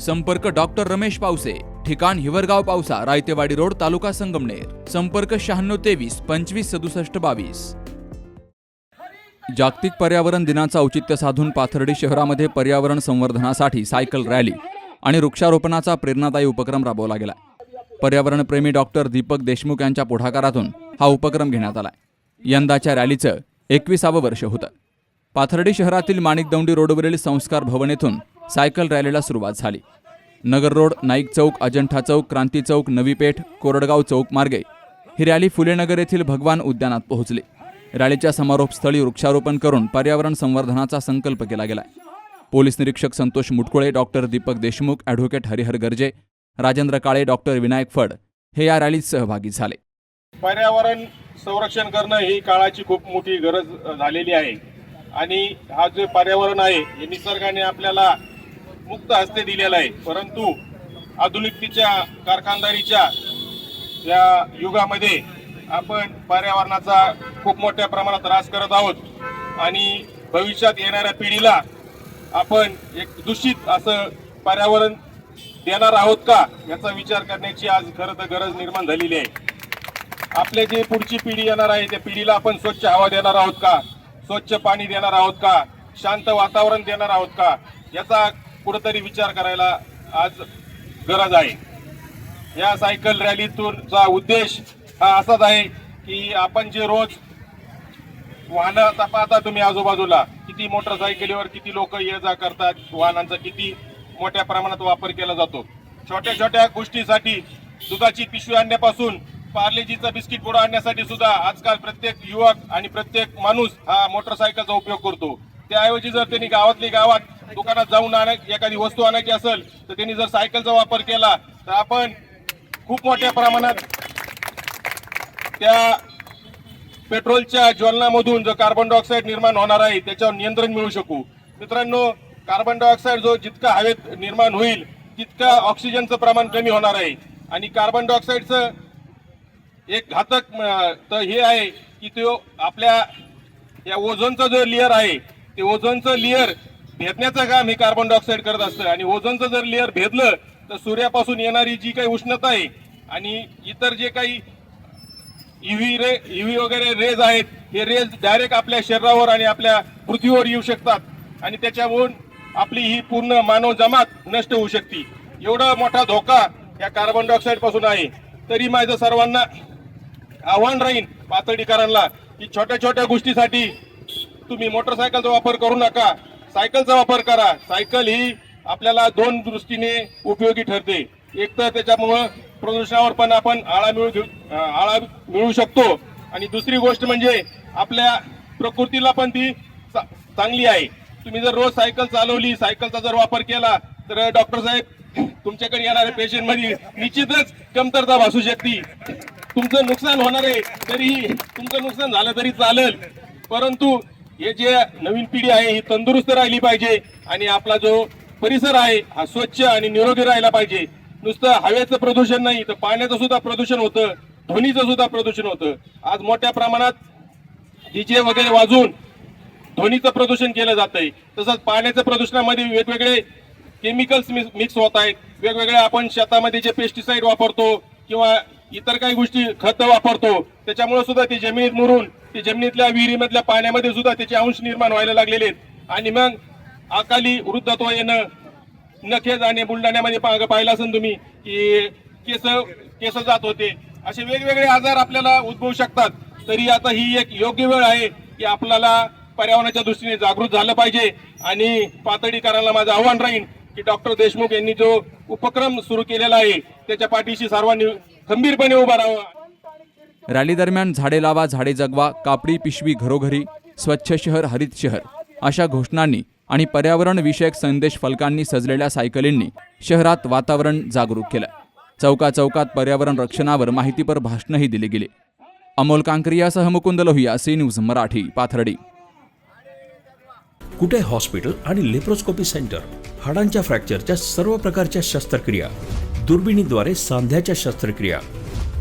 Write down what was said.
संपर्क डॉक्टर रमेश पावसे ठिकाण हिवरगाव पावसा रायतेवाडी रोड तालुका संगमनेर. संपर्क शहाण्णव तेवीस पंचवीस सदुसष्ट बावीस. जागतिक पर्यावरण दिनाचं औचित्य साधून पाथर्डी शहरामध्ये पर्यावरण संवर्धनासाठी सायकल रॅली आणि वृक्षारोपणाचा प्रेरणादायी उपक्रम राबवला गेला. पर्यावरणप्रेमी डॉक्टर दीपक देशमुख यांच्या पुढाकारातून हा उपक्रम घेण्यात आला यंदाच्या रॅलीचं एकविसावं वर्ष होतं. पाथर्डी शहरातील माणिकदौंडी रोडवरील संस्कार भवन येथून सायकल रॅलीला सुरुवात झाली. नगर रोड नाईक चौक अजंठा चौक क्रांती चौक नवीपेठ कोरडगाव चौक मार्गे. ही रॅली फुलेनगर येथील भगवान उद्यानात पोहोचली. रॅलीच्या समारोपस्थळी वृक्षारोपण करून पर्यावरण संवर्धनाचा संकल्प केला गेला पोलीस निरीक्षक Santosh Mutkule doctor Deepak Deshmukh advocate Harihar Garje Rajendra Kale doctor Vinayak Phad हे या रॅलीत सहभागी झाले. पर्यावरण संरक्षण करणं ही काळाची खूप मोठी गरज झालेली आहे. आणि हा जो पर्यावरण आहे हे निसर्गाने आपल्याला मुक्त हस्ते दिलेला आहे. परंतु आधुनिकतेच्या कारखानदारीच्या या युगामध्ये आपण पर्यावरणाचा खूप मोठ्या प्रमाणात ऱ्हास करत आहोत. आणि भविष्यात येणाऱ्या पिढीला आपण एक दूषित असं पर्यावरण देणार आहोत का याचा विचार करण्याची आज खरं तर गरज निर्माण झालेली आहे. आपले जे पुढची पिढी येणार आहे त्या पिढीला आपण स्वच्छ हवा देणार आहोत का स्वच्छ पाणी देणार आहोत का शांत वातावरण देणार आहोत का याचा कुठंतरी विचार करायला आज गरज आहे. या सायकल रॅलीतूनचा उद्देश हा असाच आहे की आपण जे रोज वाहनं आता पाहता तुम्ही आजूबाजूला किती मोटरसायकलीवर किती लोक ये जा करतात वाहनांचा किती मोठ्या प्रमाणात वापर केला जातो. छोट्या छोट्या गोष्टीसाठी दुधाची पिशवी आणण्यापासून पार्लेजीचं बिस्किट पुढे आणण्यासाठी सुद्धा आजकाल प्रत्येक युवक आणि प्रत्येक माणूस हा मोटरसायकलचा उपयोग करतो. त्याऐवजी जर त्यांनी गावातली गावात दुकानात जाऊन आण एखादी वस्तू आणायची असेल तर त्यांनी जर सायकलचा वापर केला तर आपण खूप मोठ्या प्रमाणात त्या पेट्रोलच्या ज्वलनामधून जो कार्बन डायऑक्साईड निर्माण होणार आहे त्याच्यावर नियंत्रण मिळू शकू. मित्रांनो कार्बन डायऑक्साईड जो जितका हवेत निर्माण होईल तितका ऑक्सिजनचं प्रमाण कमी होणार आहे. आणि कार्बन डायऑक्साईडचं एक घातक तर हे आहे की तो आपल्या या ओझोनचं जो लेअर आहे ते ओझोनचं लेअर भेदण्याचं काम हे कार्बन डायऑक्साईड करत असतं. आणि ओझोनचं जर लेअर भेदलं तर सूर्यापासून येणारी जी काही उष्णता आहे आणि इतर जे काही ईव्ही रे ईव्ही वगैरे रेज आहेत हे रेज डायरेक्ट आपल्या शरीरावर आणि आपल्या पृथ्वीवर येऊ शकतात. आणि त्याच्यावरून आपली ही पूर्ण मानव जमात नष्ट होऊ शकते. एवढा मोठा धोका या कार्बन डायऑक्साईडपासून आहे. तरी माझं सर्वांना आव्हान राहील पातळीकरांना की छोट्या छोट्या गोष्टीसाठी तुम्ही मोटरसायकलचा वापर करू नका. सायकलचा वापर करा. सायकल ही आपल्याला दोन दृष्टीने उपयोगी ठरते. एक तर त्याच्यामुळं प्रदूषणावर पण आपण आळा मिळू आळा मिळू शकतो. आणि दुसरी गोष्ट म्हणजे आपल्या प्रकृतीला पण ती चा- चांगली आहे. तुम्ही जर रोज सायकल चालवली सायकलचा जर वापर केला तर डॉक्टर साहेब तुमच्याकडे येणाऱ्या पेशंटमध्ये निश्चितच कमतरता भासू शकते. तुमचं नुकसान होणार आहे तरीही तुमचं नुकसान झालं तरी चालेल. परंतु हे जे नवीन पिढी आहे ही तंदुरुस्त राहिली पाहिजे आणि आपला जो परिसर आहे हा स्वच्छ आणि निरोगी राहिला पाहिजे. नुसतं हवेचं प्रदूषण नाही तर पाण्याचं सुद्धा प्रदूषण होतं ध्वनीचं सुद्धा प्रदूषण होतं. आज मोठ्या प्रमाणात डीजे वगैरे वाजून ध्वनीचं प्रदूषण केलं जात आहे तसंच पाण्याच्या प्रदूषणामध्ये वेगवेगळे केमिकल्स मिक्स होत आहेत. वेगवेगळे आपण शेतामध्ये जे पेस्टिसाइड वापरतो किंवा इतर काही गोष्टी खत वापरतो त्याच्यामुळे सुद्धा ती जमिनीत मुरून ते जमिनीतल्या विहिरीमधल्या पाण्यामध्ये सुद्धा त्याचे अंश निर्माण व्हायला लागलेले आहेत. आणि मग अकाली वृद्धत्व येणं नखे जाणे बुलढाण्यामध्ये पाहिलं असेल तुम्ही की केस केस जात होते. असे वेगवेगळे आजार आपल्याला उद्भवू शकतात. तरी आता ही एक योग्य वेळ आहे की आपल्याला पर्यावरणाच्या दृष्टीने जागृत झालं पाहिजे. आणि पातळीकरांना माझं आव्हान राहील की डॉक्टर देशमुख यांनी जो उपक्रम सुरू केलेला आहे त्याच्या पाठीशी सर्वांनी खंबीरपणे उभा राहावा. रॅली दरम्यान झाडे लावा झाडे जगवा कापडी पिशवी घरोघरी स्वच्छ शहर हरित शहर अशा घोषणांनी आणि पर्यावरण विषयक संदेश फलकांनी सजलेल्या सायकलींनी शहरात वातावरण जागरूक केलं. चौका चौकात पर्यावरण रक्षणावर माहितीपर भाषणंही दिली गेली. Amol कांकरियासह Mukund Lohiya C news Marathi Pathardi. Kute hospital आणि लेप्रोस्कोपी सेंटर? हाडांच्या फ्रॅक्चरच्या सर्व प्रकारच्या शस्त्रक्रिया. दुर्बिणीद्वारे सांध्याच्या शस्त्रक्रिया.